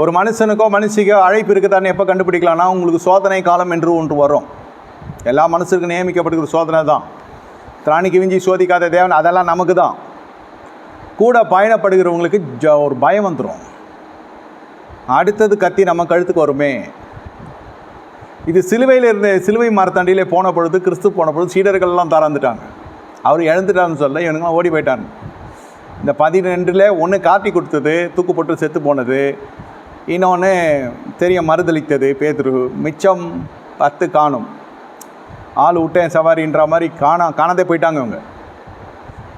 ஒரு மனுஷனுக்கோ மனுஷிக்கோ அழைப்பு இருக்குதான்னு எப்போ கண்டுபிடிக்கலாம்னா உங்களுக்கு சோதனை காலம் என்று ஒன்று வரும். எல்லா மனுஷருக்கும் நியமிக்கப்படுகிற சோதனை தான். திராணிக்கு விஞ்சி சோதிக்காத தேவன் அதெல்லாம் நமக்கு தான். கூட பயணப்படுகிறவங்களுக்கு ஜ ஒரு பயம் வந்துடும் அடுத்தது கத்தி நம்ம கழுத்துக்கு வருமே. இது சிலுவையில் இருந்த சிலுவை மரத்தாண்டியிலே போன பொழுது கிறிஸ்து போன பொழுது சீடர்கள்லாம் தரந்துட்டாங்க. அவர் இழந்துட்டான்னு சொல்ல இவனுங்களாம் ஓடி போயிட்டாங்க. இந்த பதினெண்டில் ஒன்று காட்டி கொடுத்தது தூக்கு போட்டு செத்து போனது. இன்னொன்று தெரிய மறுதளித்தது பேதுரு மிச்சம் பத்து காணும். ஆள் விட்டேன் சவாரின்ற மாதிரி காணா காணாதே போயிட்டாங்க அவங்க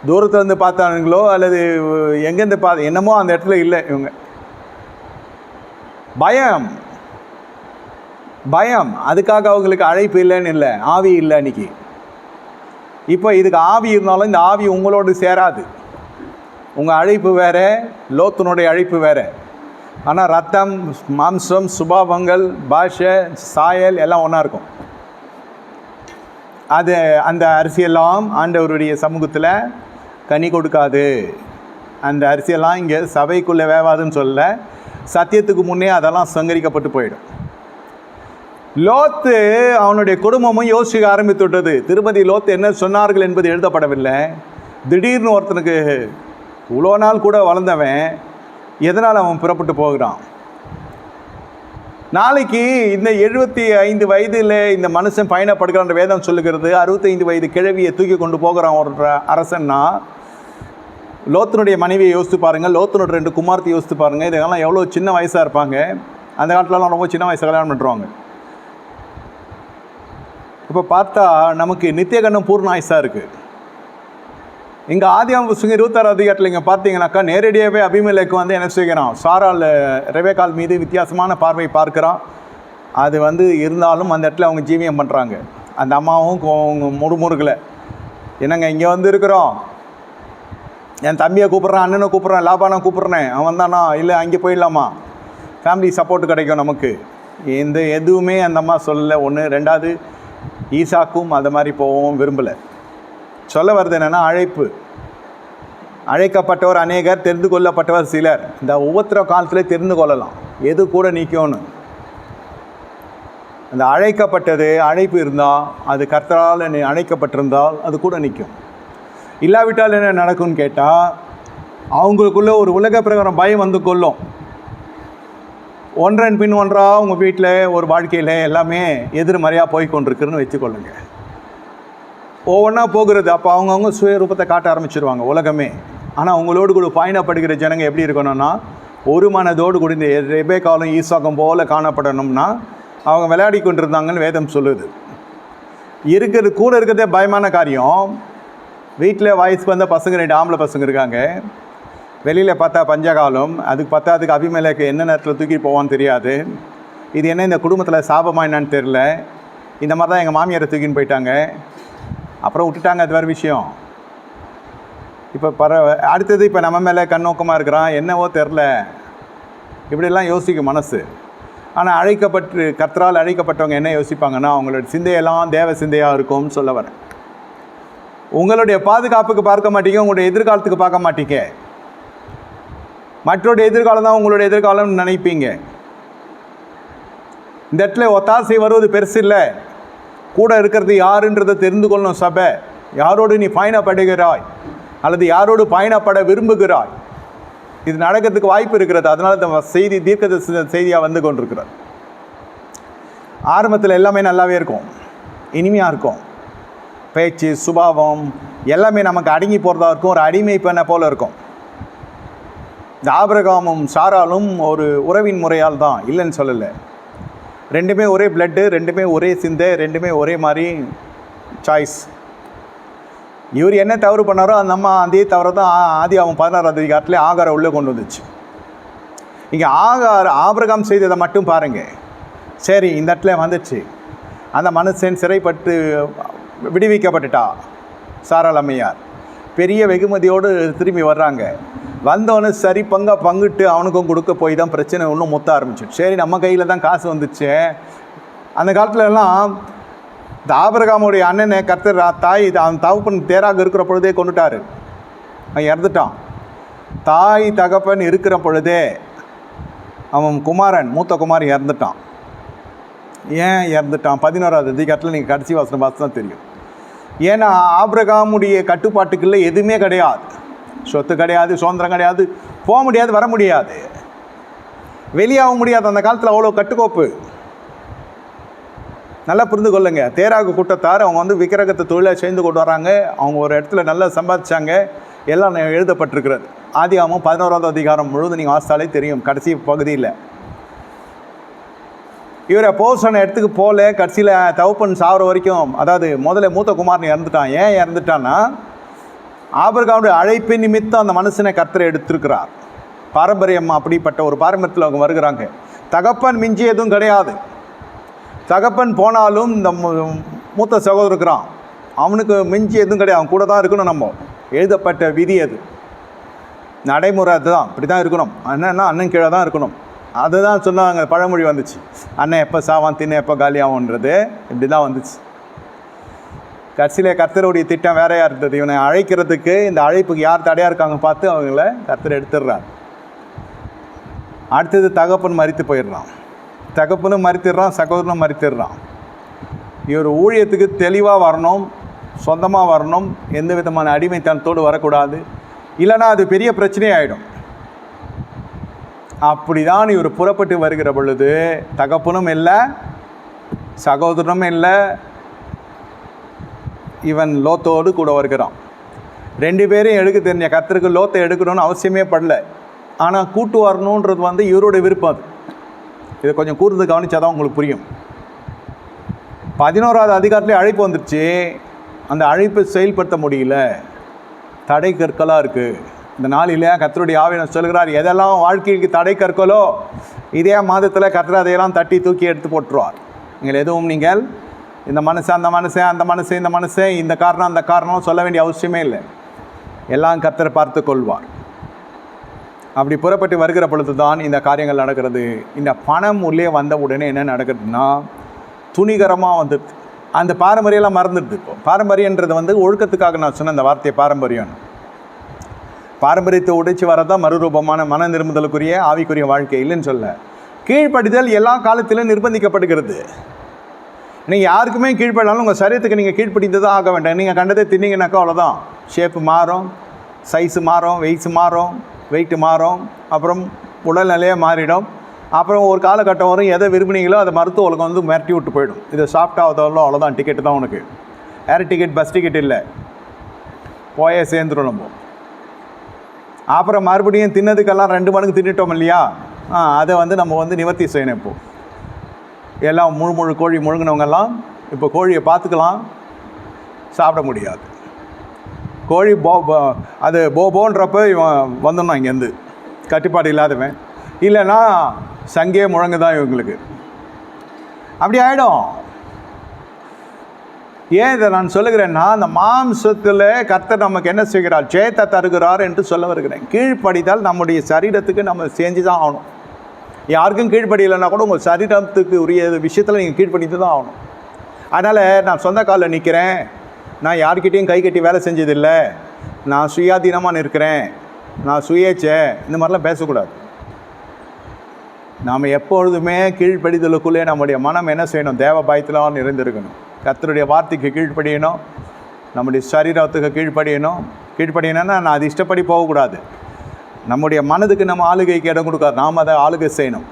தூரத்துலேருந்து பார்த்தானுங்களோ அல்லது எங்கேருந்து பார்த்து என்னமோ அந்த இடத்துல இல்லை இவங்க. பயம். பயம். அதுக்காக அவங்களுக்கு அழைப்பு இல்லைன்னு இல்லை. ஆவி இல்லை அன்னைக்கு. இப்போ இதுக்கு ஆவி இருந்தாலும் இந்த ஆவி உங்களோடு சேராது. உங்கள் அழைப்பு வேறு லோத்தனுடைய அழைப்பு வேற. ஆனால் ரத்தம் மாம்சம் சுபாவங்கள் பாஷை சாயல் எல்லாம் ஒன்றா இருக்கும். அது அந்த அரிசியெல்லாம் ஆண்டவருடைய சமூகத்தில் கனி கொடுக்காது. அந்த அரிசியெல்லாம் இங்கே சபைக்குள்ளே வேவாதுன்னு சொல்ல சத்தியத்துக்கு முன்னே அதெல்லாம் சங்கரிக்கப்பட்டு போயிடும். லோத்து அவனுடைய குடும்பமும் யோசிக்க ஆரம்பித்துவிட்டது திருமதி லோத்து என்ன சொன்னார்கள் என்பது எழுதப்படவில்லை. திடீர்னு ஒருத்தனுக்கு இவ்வளோ நாள் கூட வளர்ந்தவன் எதனால் அவன் புறப்பட்டு போகிறான்? நாளைக்கு இந்த எழுபத்தி ஐந்து வயதில் இந்த மனுஷன் பயணப்படுகிறான்ற வேதம் சொல்லுகிறது. அறுபத்தைந்து வயது கிழவியை தூக்கி கொண்டு போகிறான் ஒரு அரசன்னா லோத்தனுடைய மனைவியை யோசித்து பாருங்கள் லோத்தனுடைய ரெண்டு குமார்த்தை யோசித்து பாருங்கள் இதெல்லாம் எவ்வளோ சின்ன வயசாக இருப்பாங்க. அந்த காலத்துலலாம் ரொம்ப சின்ன வயசு கல்யாணம் பண்ணுறாங்க இப்போ பார்த்தா நமக்கு நித்தியகண்டம் பூர்ண ஆயுசாக இருக்குது இங்கே ஆதியாம் புஸ்தகம் இருபத்தாறு அதிகாரத்தில் இங்கே பார்த்தீங்கன்னாக்கா நேரடியாகவே அபிமலைக்கு வந்து என்ன செய்கிறான்? சாரால் ரெவேகால் மீது வித்தியாசமான பார்வை பார்க்குறான். அது வந்து இருந்தாலும் அந்த இடத்துல அவங்க ஜீவியம் பண்ணுறாங்க அந்த அம்மாவும் கோ- முறுமுறுக்கலை. என்னங்க இங்கே வந்து இருக்கிறோம். என் தம்பியை கூப்பிட்றேன் அண்ணனை கூப்பிட்றேன் லாபானை கூப்பிட்றேன். அவன் தானா? இல்லை அங்கே போயிடலாமா? ஃபேமிலி சப்போர்ட் கிடைக்கும் நமக்கு. இந்த எதுவுமே அந்த அம்மா சொல்லலை. ஒன்று ரெண்டாவது ஈசாக்கும் அது மாதிரி போகவும் விரும்பலை. சொல்ல வருது என்னென்னா அழைப்பு. அழைக்கப்பட்டவர் அநேகர் தெரிந்து கொள்ளப்பட்டவர் சிலர். இந்த ஒவ்வொருத்தர காலத்தில் தெரிந்து கொள்ளலாம். எது கூட நிற்கும்னு அந்த அழைக்கப்பட்டது அழைப்பு இருந்தால் அது கர்த்தரால் அழைக்கப்பட்டிருந்தால் அது கூட நிற்கும் இல்லாவிட்டால் என்ன நடக்கும்னு கேட்டால் அவங்களுக்குள்ள ஒரு உலக பிரகாரம் பயம் வந்து கொள்ளும். ஒன்றன் பின் ஒன்றாக உங்கள் வீட்டில் ஒரு வாழ்க்கையில் எல்லாமே எதிர்மறையாக போய் கொண்டிருக்குன்னு வச்சுக்கொள்ளுங்க ஒவ்வொன்றா போகிறது. அப்போ அவங்கவுங்க சுயரூபத்தை காட்ட ஆரம்பிச்சிருவாங்க உலகமே. ஆனால் அவங்களோடு கூட பயணப்படுகிற ஜனங்க எப்படி இருக்கணும்னா ஒரு மனதோடு கூட இந்த ரெபேக்காலும் ஈசாக்கம் போல காணப்படணும்னா அவங்க விளையாடி கொண்டிருந்தாங்கன்னு வேதம் சொல்லுது. இருக்கிறது கூட இருக்கிறதே பயமான காரியம். வீட்டில் வயசு வந்த பசங்க ரெண்டு ஆம்பளை பசங்க இருக்காங்க. வெளியில் பார்த்தா பஞ்சகாலம் அதுக்கு பத்தாதுக்கு அபிமேலக்கு என்ன நேரத்தில் தூக்கி போவான்னு தெரியாது. இது என்ன இந்த குடும்பத்தில் சாபமா என்னன்னு தெரில இந்த மாதிரி தான் எங்கள் மாமியாரை தூக்கின்னு போயிட்டாங்க. அப்புறம் விட்டுட்டாங்க அது வேறு விஷயம். இப்போ பர அடுத்தது இப்போ நம்ம மேலே கண்ணோக்கமாக இருக்கிறான் என்னவோ தெரில. இப்படியெல்லாம் யோசிக்கும் மனசு. ஆனால் அழைக்கப்பட்டு கத்தரால் அழைக்கப்பட்டவங்க என்ன யோசிப்பாங்கன்னா அவங்களோட சிந்தையெல்லாம் தேவ சிந்தையாக இருக்கும்னு சொல்ல வரேன். உங்களுடைய பாதுகாப்புக்கு பார்க்க மாட்டீங்க உங்களுடைய எதிர்காலத்துக்கு பார்க்க மாட்டீங்க. மற்றோட எதிர்காலம் தான் உங்களுடைய எதிர்காலம்னு நினைப்பீங்க. இந்த இடத்துல ஒத்தாசை வருவது பெருசு இல்லை. கூட இருக்கிறது யாருன்றதை தெரிந்து கொள்ளணும் சபை. யாரோடு நீ பயணப்படுகிறாய்? அல்லது யாரோடு பயணப்பட விரும்புகிறாய்? இது நடக்கிறதுக்கு வாய்ப்பு இருக்கிறது. அதனால இந்த செய்தி தீர்க்க செய்தியாக வந்து கொண்டிருக்கிறது ஆரம்பத்தில் எல்லாமே நல்லாவே இருக்கும். இனிமையாக இருக்கும். பேச்சு சுபாவம் எல்லாமே நமக்கு அடங்கி போகிறதா இருக்கும். ஒரு அடிமை பெண்ணை போல இருக்கும். இந்த ஆபிரகாமும் சாராலும் ஒரு உறவின் முறையால் தான் இல்லைன்னு சொல்லலை. ரெண்டுமே ஒரே பிளட்டு ரெண்டுமே ஒரே சிந்தை ரெண்டுமே ஒரே மாதிரி சாய்ஸ் இவர் என்ன தவறு பண்ணாரோ அந்த அம்மா அதே தவறை தான் ஆதி அவன் பதினாறாம் அதிகாரத்தில் ஆகார உள்ளே கொண்டு வந்துச்சு. இங்கே ஆகார் ஆபிரகாம் செய்ததை மட்டும் பாருங்கள் சரி இந்த இடத்துல வந்துச்சு. அந்த மனுஷன் சிறைப்பட்டு விடுவிக்கப்பட்டுட்டா சாராளம்மையார் பெரிய வெகுமதியோடு திரும்பி வர்றாங்க. வந்தவனே சரி பங்கா பங்கிட்டு அவனுக்கும் கொடுக்க போய் தான் பிரச்சனை இன்னும் மொத்த ஆரம்பிச்சு சரி நம்ம கையில் தான் காசு வந்துச்சு. அந்த காலத்துல எல்லாம் இந்த ஆபிரகாமுடைய அண்ணனை கர்த்தர் தாய் அவன் தகப்பன் தேராக இருக்கிற பொழுதே கொண்டுட்டாரு. அவன் இறந்துட்டான். தாய் தகப்பன் இருக்கிற பொழுதே அவன் குமாரன் மூத்த குமாரன் இறந்துட்டான். ஏன் இறந்துட்டான்? பதினோராவது அதிகாரத்தில் நீங்கள் கடைசி வாசனம் பார்த்து தான் தெரியும். ஏன்னா ஆபிரகாமுடைய கட்டுப்பாட்டுக்குள்ளே எதுவுமே கிடையாது. சொத்து கிடையாது சுதந்திரம் கிடையாது போக முடியாது வர முடியாது. வெளியாக முடியாது அந்த காலத்தில் அவ்வளோ கட்டுக்கோப்பு. நல்லா புரிந்து கொள்ளுங்க. தேராகு கூட்டத்தார் அவங்க வந்து விக்கிரகத்தை தொழிலை சேர்ந்து கொண்டு வராங்க. அவங்க ஒரு இடத்துல நல்லா சம்பாதிச்சாங்க. எல்லாம் எழுதப்பட்டிருக்கிறது. ஆதிகாமம் பதினோராவது அதிகாரம் முழுவதும் நீங்கள் வாசித்தாலே தெரியும். கடைசி பகுதியில். இவரை போர்ஷன் இடத்துக்கு போகல. கடைசியில் தவப்பன் சாவர வரைக்கும் அதாவது முதல்ல மூத்த குமார்னு இறந்துட்டான். ஏன் இறந்துட்டான்னா ஆபிரகாவுடைய அழைப்பை நிமித்தம் அந்த மனுஷனை கர்த்தரை எடுத்திருக்கிறார். பாரம்பரியம் அப்படிப்பட்ட ஒரு பாரம்பரியத்தில் அவங்க வருகிறாங்க. தகப்பன் மிஞ்சி எதுவும் கிடையாது. தகப்பன் போனாலும் இந்த மூத்த சகோதரர் இருக்கிறான் அவனுக்கு மிஞ்சி எதுவும் கிடையாது. அவன் கூட தான் இருக்கணும் நம்ம. எழுதப்பட்ட விதி அது. நடைமுறை அதுதான். இப்படி தான் இருக்கணும். அண்ணன்னா அண்ணன் கீழே தான் இருக்கணும். அதுதான் சொன்னாங்க. பழமொழி வந்துச்சு. அண்ணன் எப்போ சாவான் தின்ன எப்போ காலியாகும்ன்றது இப்படி தான் வந்துச்சு. கடைசியில் கர்த்தருடைய திட்டம் வேறையாக இருந்தது? இவனை அழைக்கிறதுக்கு இந்த அழைப்புக்கு யார் தடையாக இருக்காங்க பார்த்து அவங்கள கர்த்தர் எடுத்துடுறார். அடுத்தது தகப்பன் மறித்து போயிடுறான். தகப்பனும் மறித்திடுறான் சகோதரனும் மறித்திடுறான் இவர் ஊழியத்துக்கு தெளிவாக வரணும் சொந்தமாக வரணும் எந்த விதமான அடிமைத்தனத்தோடு வரக்கூடாது. இல்லைன்னா அது பெரிய பிரச்சனையாயிடும் அப்படிதான் இவர் புறப்பட்டு வருகிற பொழுது தகப்பனும் இல்லை சகோதரனும் இல்லை இவன் லோத்தோடு கூட வருகிறான். ரெண்டு பேரையும் எடுக்க தெரிஞ்ச கத்தருக்கு லோத்தை எடுக்கணும்னு அவசியமே படல. ஆனால் கூட்டு வரணுன்றது வந்து இவரோட விருப்பம் அது. இதை கொஞ்சம் கூர்ந்து கவனிச்சாதான் உங்களுக்கு புரியும். பதினோராவது அதிகாரத்துலேயே அழைப்பு வந்துருச்சு. அந்த அழைப்பை செயல்படுத்த முடியல. தடை கற்களாக இருக்குது இந்த நாளில் கத்தருடைய ஆவியனர் சொல்கிறார் எதெல்லாம் வாழ்க்கைக்கு தடை கற்களோ இதே மாதத்தில் கர்த்தர் அதையெல்லாம் தட்டி தூக்கி எடுத்து போட்டுருவார். நீங்கள் எதுவும் நீங்கள் இந்த மனுஷன் அந்த மனுஷன் அந்த மனுஷன் இந்த மனுஷன் இந்த காரணம் அந்த காரணம் சொல்ல வேண்டிய அவசியமே இல்லை. எல்லாம் கர்த்தர் பார்த்து கொள்வார். அப்படி புறப்பட்டு வருகிற பொழுது தான் இந்த காரியங்கள் நடக்கிறது. இந்த பணம் உள்ளே வந்த உடனே என்ன நடக்குதுன்னா துணிகரமாக வந்துடுது அந்த பாரம்பரியம்லாம் மறந்துடுது இப்போ. பாரம்பரியன்றது வந்து ஒழுக்கத்துக்காக நான் சொன்ன அந்த வார்த்தையை பாரம்பரியம். பாரம்பரியத்தை உடைச்சு வரதான் மறுரூபமான மன நிரும்புதலுக்குரிய ஆவிக்குரிய வாழ்க்கை இல்லைன்னு சொல்ல. கீழ்ப்படிதல் எல்லா காலத்திலும் நிர்பந்திக்கப்படுகிறது. நீங்கள் யாருக்குமே கீழ்ப்படினாலும் உங்கள் சரீரத்துக்கு நீங்கள் கீழ்ப்படிந்து ஆக வேண்டாம். நீங்கள் கண்டதை தின்னீங்கன்னாக்கா அவ்வளோதான் ஷேப்பு மாறும் சைஸு மாறும் வெயிட்ஸு மாறும் வெயிட்டு மாறும் அப்புறம் உடல்நிலையே மாறிடும். அப்புறம் ஒரு காலகட்டம் வரும் எதை விரும்புனீங்களோ அதை மருத்துவ உலகம் வந்து மிரட்டி விட்டு போயிடும். இதை சாப்பிட்டாவதோ அவ்வளோதான் டிக்கெட்டு தான் உனக்கு. ஏர் டிக்கெட் பஸ் டிக்கெட் இல்லை. போயே சேர்ந்துடும் நம்ம. அப்புறம் மறுபடியும் தின்னதுக்கெல்லாம் ரெண்டு மடங்கு தின்னுட்டோம் இல்லையா? ஆ அதை வந்து நம்ம வந்து நிவர்த்தி செய்யணும் இப்போ. எல்லாம் முழு முழு கோழி முழுங்கினவங்கெல்லாம் இப்போ கோழியை பார்த்துக்கலாம். சாப்பிட முடியாது. கோழி போ அது போ போன்றப்ப இவன் வந்துடணும் இங்கேருந்து. கட்டுப்பாடு இல்லாதவன். இல்லைன்னா சங்கே முழங்கு தான் இவங்களுக்கு. அப்படி ஆகிடும் ஏன் இதை நான் சொல்லுகிறேன்னா அந்த மாம்சத்தில் கர்த்தர் நமக்கு என்ன செய்கிறார்? ஜெயத்தை தருகிறார் என்று சொல்ல வருகிறேன். கீழ்ப்படிதால் நம்முடைய சரீரத்துக்கு நம்ம செஞ்சு தான் ஆகணும். யாருக்கும் கீழ்ப்படியலைன்னா கூட உங்கள் சரீரத்துக்கு உரிய விஷயத்தில் நீங்கள் கீழ்ப்படித்து தான் ஆகணும். அதனால் நான் சொந்த காலில் நிற்கிறேன் நான் யார்கிட்டேயும் கை கட்டி வேலை செஞ்சதில்லை. நான் சுயாதீனமாக நிற்கிறேன். நான் சுயேச்சை இந்த மாதிரிலாம் பேசக்கூடாது. நாம் எப்பொழுதுமே கீழ்ப்படிதலுக்குள்ளே நம்முடைய மனம் என்ன செய்யணும்? தேவ பயத்தில் நிறைந்திருக்கணும். கர்த்தருடைய வார்த்தைக்கு கீழ்ப்படியணும். நம்முடைய சரீரத்துக்கு கீழ்ப்படியணும். கீழ்ப்படியணும்னா நான் அது இஷ்டப்படி போகக்கூடாது. நம்முடைய மனதுக்கு நம்ம ஆளுகைக்கு இடம் கொடுக்காது நாம் அதை ஆளுகை செய்யணும்.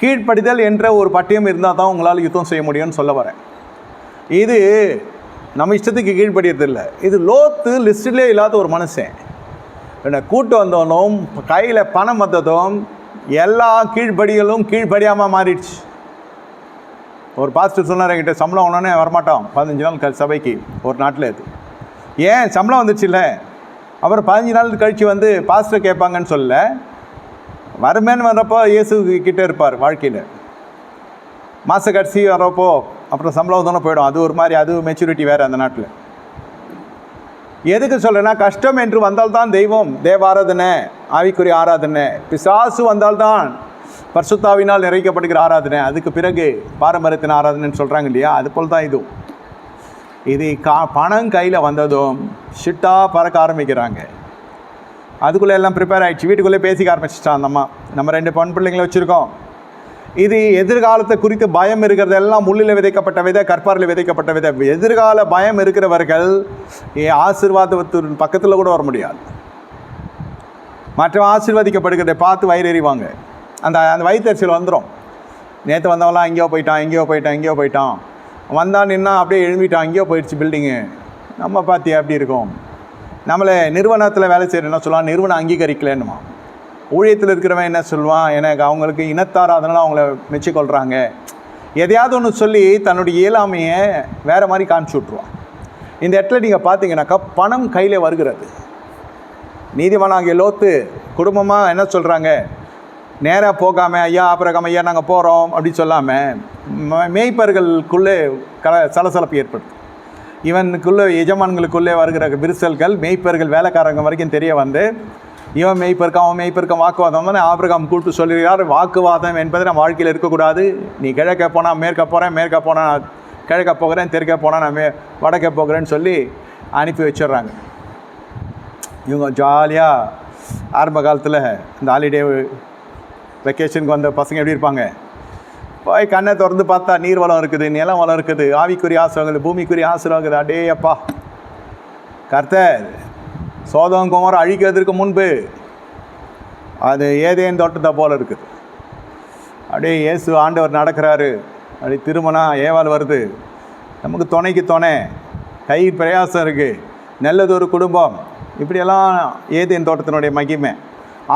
கீழ்ப்படிதல் என்ற ஒரு பட்டியம் இருந்தால் தான் உங்களால் யுத்தம் செய்ய முடியும்னு சொல்ல வரேன். இது நம்ம இஷ்டத்துக்கு கீழ்ப்படியதில்லை இது லோத்து லிஸ்ட்டிலே இல்லாத ஒரு மனுஷன். என்னை கூட்டு வந்தவனும் கையில் பணம் வந்ததும் எல்லா கீழ்ப்படிகளும் கீழ்ப்படியாமல் மாறிடுச்சு. ஒரு பாஸ்டர் சொன்னார் என்கிட்ட சம்பளம் ஒன்றுனே வரமாட்டோம். பதினஞ்சு நாள் க சபைக்கு ஒரு நாட்டில் இது. ஏன் சம்பளம் வந்துச்சுல்ல? அப்புறம் பதினஞ்சு நாள் கழித்து வந்து பாஸ்டர் கேட்பாங்கன்னு சொல்லலை. வருமேன்னு வர்றப்போ இயேசு கிட்டே இருப்பார் வாழ்க்கையில். மாத கடைசி வர்றப்போ அப்புறம் சம்பளம் தானே போயிடும். அது ஒரு மாதிரி அது மெச்சூரிட்டி வேறு அந்த நாட்டில். எதுக்கு சொல்கிறேன்னா கஷ்டம் என்று வந்தால்தான் தெய்வம் தேவ ஆராதனை ஆவிக்குரிய ஆராதனை. பிசாசு வந்தால்தான் பர்சுத்தாவினால் நிறைக்கப்படுகிற ஆராதனை. அதுக்கு பிறகு பாரம்பரியத்தின் ஆராதனைன்னு சொல்கிறாங்க இல்லையா? அது போல் தான் இதுவும். இது கா பணம் கையில் வந்ததும் ஷிட்டாக பறக்க ஆரம்பிக்கிறாங்க. அதுக்குள்ளே எல்லாம் ப்ரிப்பேர் ஆயிடுச்சு. வீட்டுக்குள்ளே பேசிக்க ஆரம்பிச்சிட்டான் அந்த அம்மா. நம்ம ரெண்டு பெண் பிள்ளைங்களை வச்சுருக்கோம். இது எதிர்காலத்தை குறித்து பயம் இருக்கிறது எல்லாம் முள்ளில் விதைக்கப்பட்ட விதை கற்பாரில் விதைக்கப்பட்ட விதை. எதிர்கால பயம் இருக்கிறவர்கள் ஏ, ஆசீர்வாதத்தின் பக்கத்தில் கூட வர முடியாது. மற்றவன் ஆசீர்வதிக்கப்படுகிறதை பார்த்து வயிறு எறிவாங்க அந்த அந்த வயிற்றுச்சல் வந்துடும் நேற்று வந்தவெல்லாம் எங்கேயோ போயிட்டான் எங்கேயோ போயிட்டான் எங்கேயோ போயிட்டான். வந்தான் நின்னா அப்படியே எழும்பிட்டான் அங்கேயோ போயிடுச்சு பில்டிங்கு நம்ம பார்த்தியா எப்படி இருக்கும்? நம்மளை நிறுவனத்தில் வேலை செய்கிற என்ன சொல்லுவான்? நிறுவனம் அங்கீகரிக்கலன்னுமா ஊழியத்தில் இருக்கிறவன் என்ன சொல்லுவான்? எனக்கு அவங்களுக்கு இனத்தார் அதனால் அவங்கள மெச்சிக்கொள்கிறாங்க எதையாவது ஒன்று சொல்லி தன்னுடைய இயலாமையை வேறு மாதிரி காமிச்சு விட்ருவான் இந்த இடத்துல நீங்கள் பார்த்தீங்கன்னாக்கா பணம் கையில் வருகிறது. நீதிமானாகிய லோத்து குடும்பமாக என்ன சொல்கிறாங்க நேராக போகாமல் ஐயா அப்புறம் ஐயா நாங்கள் போகிறோம் அப்படின்னு சொல்லாமல் மேய்ப்பர்களுக்குள்ளே கல சலசலப்பு ஏற்படுது. இவனுக்குள்ளே எஜமான்களுக்குள்ளே வருகிற விரிசல்கள் மேய்ப்பர்கள் வேலைக்காரங்க வரைக்கும் தெரிய வந்து இவன் மேய்ப்பருக்கான் அவன் மேய்ப்பருக்கான் வாக்குவாதம் தானே? ஆபிரகாம் கூப்பிட்டு சொல்லுகிறார் வாக்குவாதம் என்பது நம்ம வாழ்க்கையில் இருக்கக்கூடாது. நீ கிழக்க போனால் மேற்க போகிறேன் மேற்க போனால் நான் கிழக்க போகிறேன் தெற்க போனால் நான் மே வடக்க போகிறேன்னு சொல்லி அனுப்பி வச்சிடுறாங்க. இவங்க ஜாலியாக ஆரம்ப காலத்தில் இந்த ஹாலிடே வெக்கேஷனுக்கு வந்த பசங்க எப்படி இருப்பாங்க? போய் கண்ணை திறந்து பார்த்தா நீர் வளம் இருக்குது நிலம் வளம் இருக்குது ஆவிக்குரிய ஆசிரவங்கள் பூமிக்குரிய ஆசிரவங்கள் அடே அப்பா கர்த்தர் சோதம் குமரம் அழிக்கிறதுக்கு முன்பு அது ஏதேன் தோட்டத்தை போல் இருக்குது. அப்படியே இயேசு ஆண்டவர் நடக்கிறாரு. அப்படி திருமணம் ஏவாள் வருது. நமக்கு துணைக்கு துணை. கை பிரயாசம் இருக்குது நல்லது ஒரு குடும்பம். இப்படியெல்லாம் ஏதேன் தோட்டத்தினுடைய மகிமை.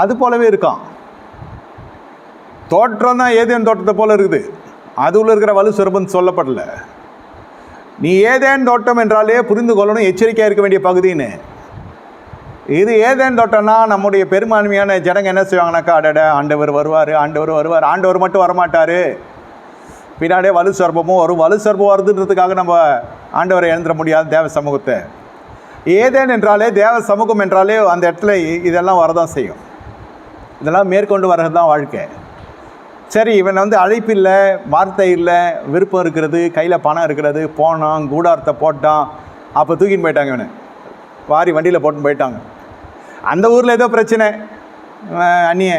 அது போலவே இருக்கான். தோற்றம் தான் ஏதேன் தோட்டத்தை போல் இருக்குது. அது இருக்கிற வலு சிறப்புன்னு சொல்லப்படல. நீ ஏதேன் தோட்டம் என்றாலே புரிந்து கொள்ளணும் எச்சரிக்கையாக இருக்க வேண்டிய பகுதின்னு. இது ஏதேன் தோட்டம்னா நம்முடைய பெரும்பான்மையான ஜனங்க என்ன செய்வாங்கனாக்கா அடட ஆண்டவர் வருவார் ஆண்டவர் வருவார் ஆண்டவர் மட்டும் வரமாட்டார். பின்னாடியே வலு சர்ப்பமும் வரும். வலு சர்ப்பம் வருதுன்றதுக்காக நம்ம ஆண்டவரை எழுந்துட முடியாது தேவ சமூகத்தை. ஏதேன் என்றாலே தேவ சமூகம் என்றாலே அந்த இடத்துல இதெல்லாம் வரதான் செய்யும். இதெல்லாம் மேற்கொண்டு வர்றது தான் வாழ்க்கை. சரி இவன் வந்து அழைப்பு இல்லை வார்த்தை இல்லை விருப்பம் இருக்கிறது கையில் பணம் இருக்கிறது போனான் கூடாரத்தை போட்டான் அப்போ தூக்கின்னு போயிட்டாங்க இவனை. வாரி வண்டியில் போட்டுன்னு போயிட்டாங்க. அந்த ஊரில் ஏதோ பிரச்சனை. அண்ணியே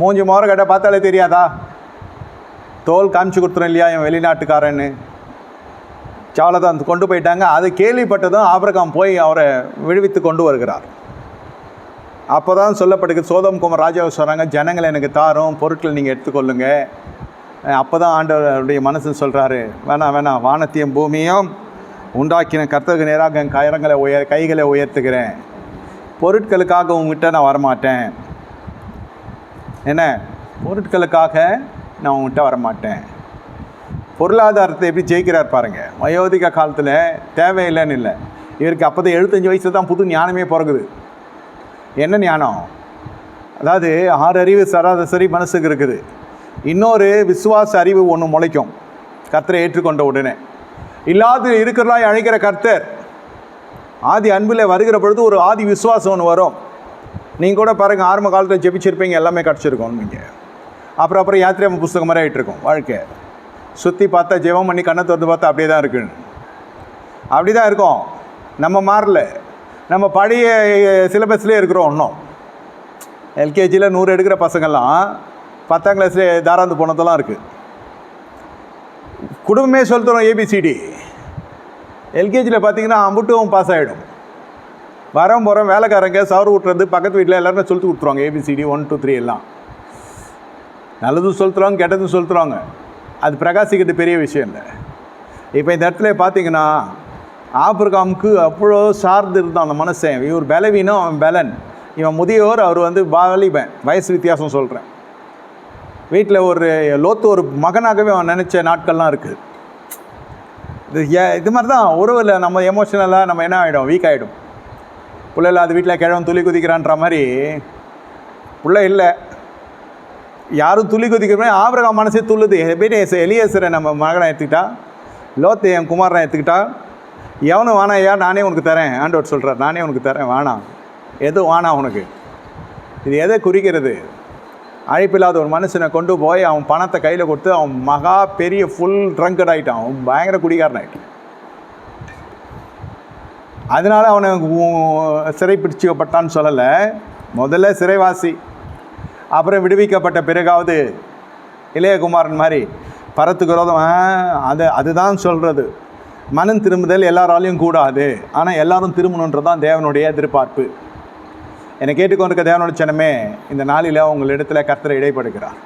மூஞ்சி மோர கட்ட பார்த்தாலே தெரியாதா? தோல் காமிச்சு கொடுத்துரும் இல்லையா இவன் வெளிநாட்டுக்காரன்னு? தான் கொண்டு போயிட்டாங்க. அது கேள்விப்பட்டதும் ஆபிரகாம் போய் அவரை விடுவித்து கொண்டு வருகிறார். அப்போ தான் சொல்லப்பட்டு சோதம் குமார் ராஜாவை சொல்கிறாங்க ஜனங்களை எனக்கு தாரும் பொருட்களை நீங்கள் எடுத்துக்கொள்ளுங்க. அப்போ தான் ஆண்டவருடைய மனசு சொல்கிறாரு வேணாம் வேணாம் வானத்தையும் பூமியும் உண்டாக்கின கர்த்தருக்கு நேராக என் கரங்களை உயர் கைகளை உயர்த்துக்கிறேன் பொருட்களுக்காக உங்ககிட்ட நான் வரமாட்டேன். என்ன? பொருட்களுக்காக நான் உங்ககிட்ட வரமாட்டேன். பொருளாதாரத்தை எப்படி ஜெயிக்கிறார் பாருங்கள் வயோதிக காலத்தில் தேவையில்லைன்னு இல்லை. இவருக்கு அப்போ தான் எழுபத்தஞ்சு வயசு தான் புது ஞானமே பிறகுது. என்ன ஞானம்? அதாவது ஆறு அறிவு சராசரி மனசுக்கு இருக்குது. இன்னொரு விசுவாச அறிவு ஒன்று முளைக்கும். கர்த்தரை ஏற்றுக்கொண்ட உடனே. இல்லாது இருக்கிறலாம் அழைக்கிற கர்த்தர். ஆதி அன்பில் வருகிற பொழுது ஒரு ஆதி விசுவாசம் ஒன்று வரும். நீங்கள் கூட பாருங்கள் ஆரம்ப காலத்தில் ஜெபிச்சிருப்பீங்க எல்லாமே கிடச்சிருக்கோம் நீங்கள் அப்புறம் அப்புறம் யாத்திரை புஸ்தகம் மாதிரி ஆகிட்டுருக்கும் வாழ்க்கை. சுற்றி பார்த்தா ஜெபம் பண்ணி கண்ணை திறந்து பார்த்தா அப்படியே தான் இருக்குன்னு. அப்படி தான் இருக்கும். நம்ம மாறல. நம்ம பழைய சிலபஸ்லேயே இருக்கிறோம் இன்னும். எல்கேஜியில் நூறு எடுக்கிற பசங்கள்லாம் பத்தாம் கிளாஸ்லேயே தாராந்து போனதெல்லாம் இருக்குது குடும்பமே சொல்லித்தரோம் ஏபிசிடி எல்கேஜியில் பார்த்தீங்கன்னா அம்புட்டும் பாஸ் ஆகிடும் வரோம் போகிறோம் வேலைக்காரங்க சவறு ஊட்டுறது பக்கத்து வீட்டில் எல்லாருமே சொல்லிட்டு கொடுத்துருவாங்க ஏபிசிடி ஒன் டூ த்ரீ எல்லாம். நல்லதும் சொல்லுறாங்க கெட்டதும் சொல்லுறாங்க அது பிரகாசிக்கிறது பெரிய விஷயம் இல்லை. இப்போ இந்த இடத்துல பார்த்தீங்கன்னா ஆப்ரகாமுக்கு அவ்வளோ சார்ந்து இருந்தான் அந்த மனுஷன். இவர் பலவீனம் அவன் பலன். இவன் முதியோர் அவர் வந்து வாலிபன். வயசு வித்தியாசம் சொல்கிறேன் வீட்டில் ஒரு லோத்து ஒரு மகனாகவே அவன் நினச்ச நாட்கள்லாம் இருக்குது இது ஏ- இது மாதிரி தான் உறவில் நம்ம எமோஷனலாக நம்ம என்ன ஆகிடும் வீக் ஆகிடும் பிள்ளை இல்லாத வீட்டில் கிழவன் துளி குதிக்கிறான்ற மாதிரி பிள்ளை இல்லை. யாரும் துளி குதிக்கிறமே ஆபிரகாம் மனசே துள்ளுது. எப்படி எலியேசரை நம்ம மகனை எடுத்துக்கிட்டா லோத்தை என் குமாரனை எடுத்துக்கிட்டா எவனும் வானா ஐயா? நானே உனக்கு தரேன். ஆண்டவர் சொல்கிறார் நானே உனக்கு தரேன். வேணாம் எது வானா உனக்கு? இது எதை குறிக்கிறது? அழைப்பில்லாத ஒரு மனுஷனை கொண்டு போய் அவன் பணத்தை கையில் கொடுத்து அவன் மகா பெரிய ஃபுல் ட்ரங்கட் ஆகிட்டான் அவன் பயங்கர குடிகாரன் ஆகிட்டான் அதனால அவனை உ- சிறைப்பிடிச்சுக்கப்பட்டான்னு சொல்லலை. முதல்ல சிறைவாசி அப்புறம் விடுவிக்கப்பட்ட பிறகாவது இளையகுமாரன் மாதிரி பரத்துக்கிறதும் அது அதுதான் சொல்கிறது மனம் திரும்புதல் எல்லாராலையும் கூடாது. ஆனால் எல்லாரும் திரும்பணுன்றது தான் தேவனுடைய எதிர்பார்ப்பு. என்னை கேட்டுக்கொண்டிருக்க தேவனுடைய சனமே இந்த நாளில் உங்களிடத்தில் கர்த்தரை இடைப்படுகிறார்.